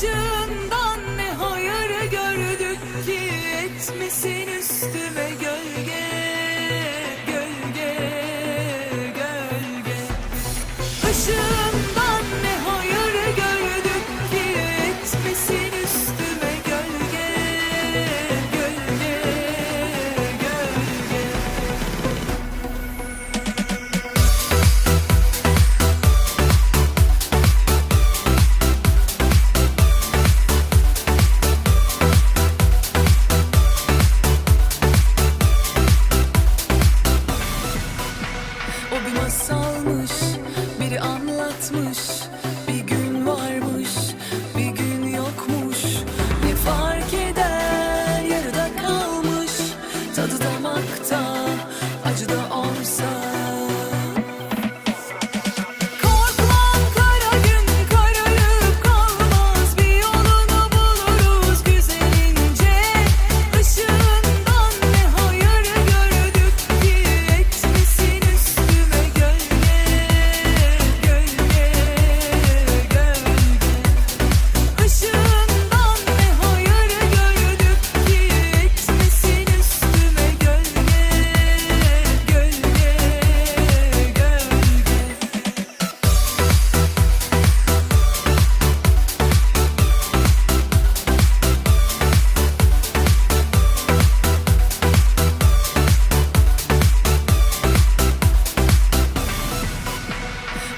should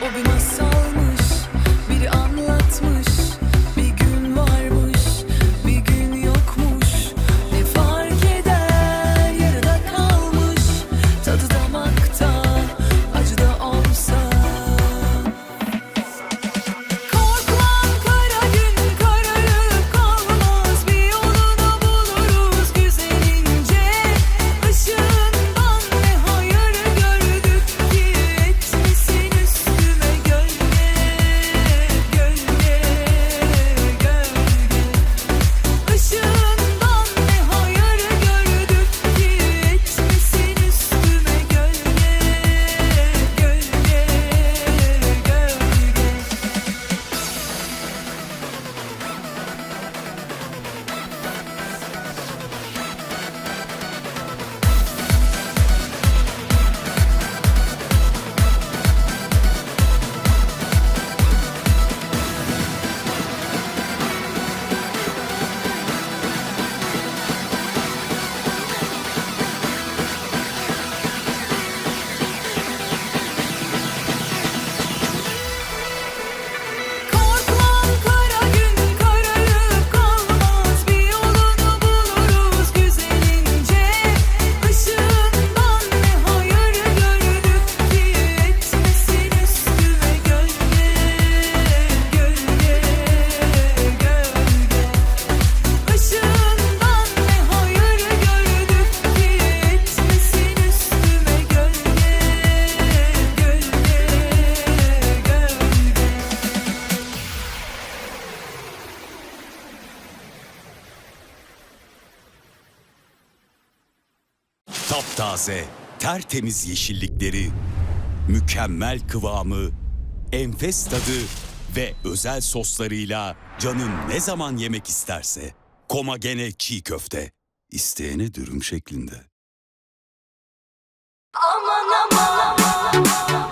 Obinação tertemiz yeşillikleri, mükemmel kıvamı, enfes tadı ve özel soslarıyla canın ne zaman yemek isterse Komagene çiğ köfte isteyene dürüm şeklinde. Aman aman aman.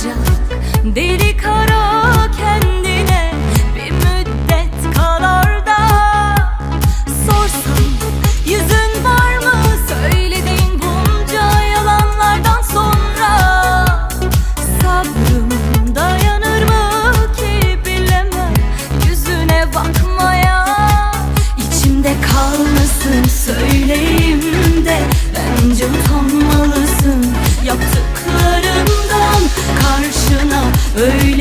যাক দেরি খারা Hey.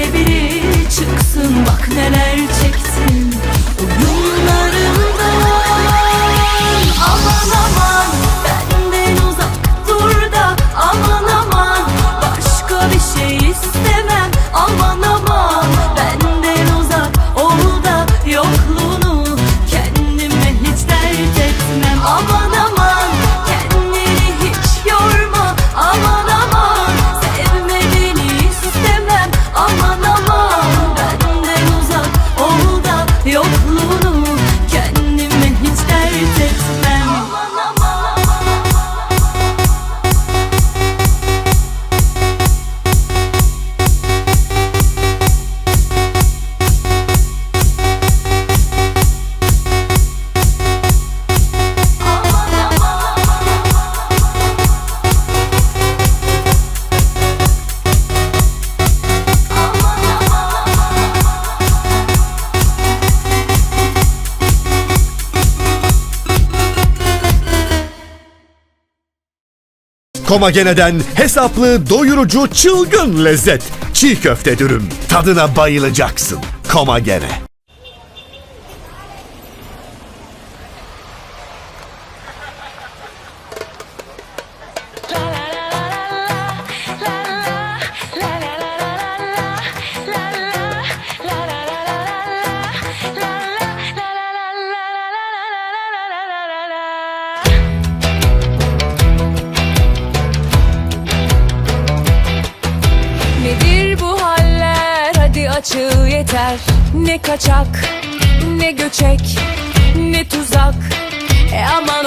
Komagene'den hesaplı, doyurucu, çılgın lezzet. Çiğ köfte dürüm. Tadına bayılacaksın. Komagene. kaçak ne göçek ne tuzak. E ama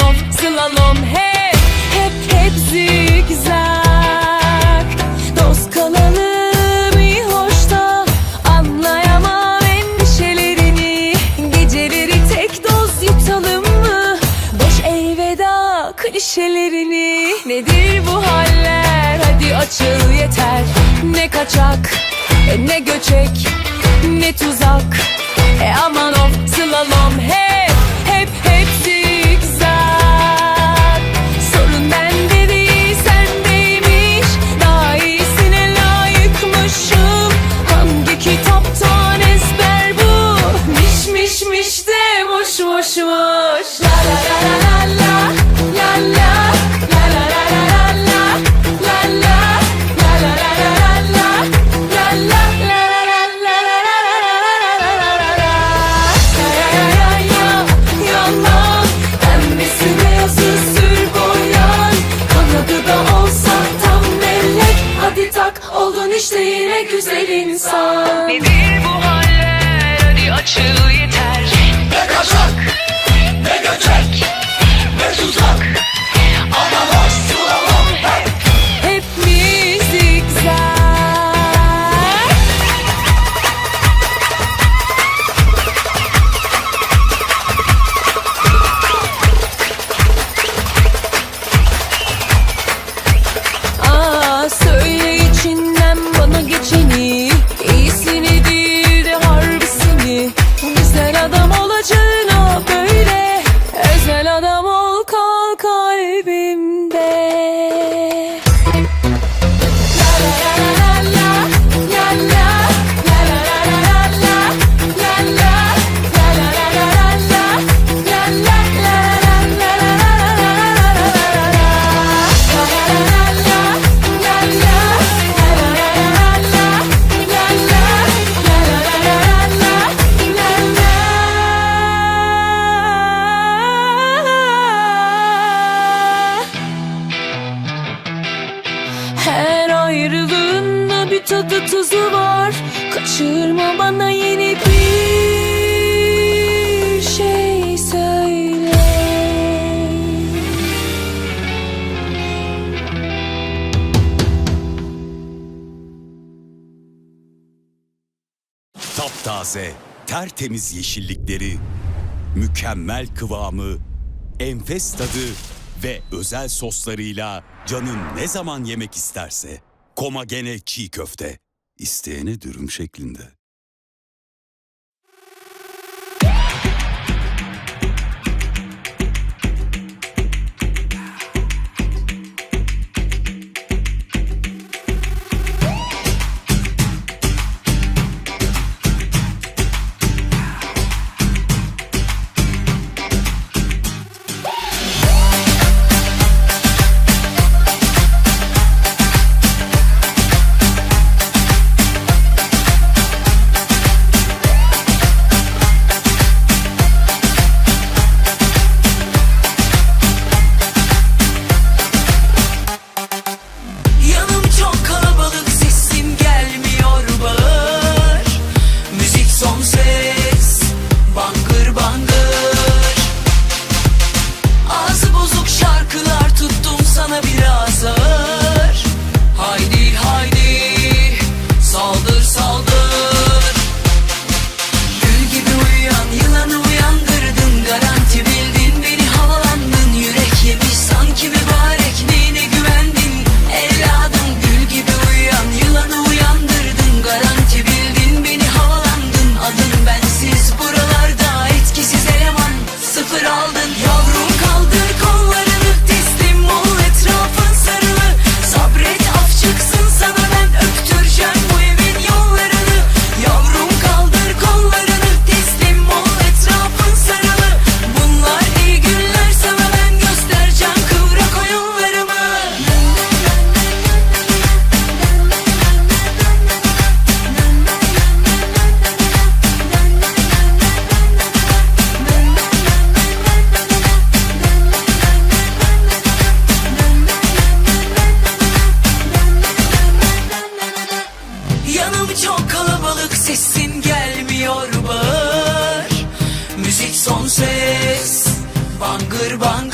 Taze, tertemiz yeşillikleri, mükemmel kıvamı, enfes tadı ve özel soslarıyla canın ne zaman yemek isterse. Komagene çiğ köfte. İsteyene dürüm şeklinde. ses. Bangır bangır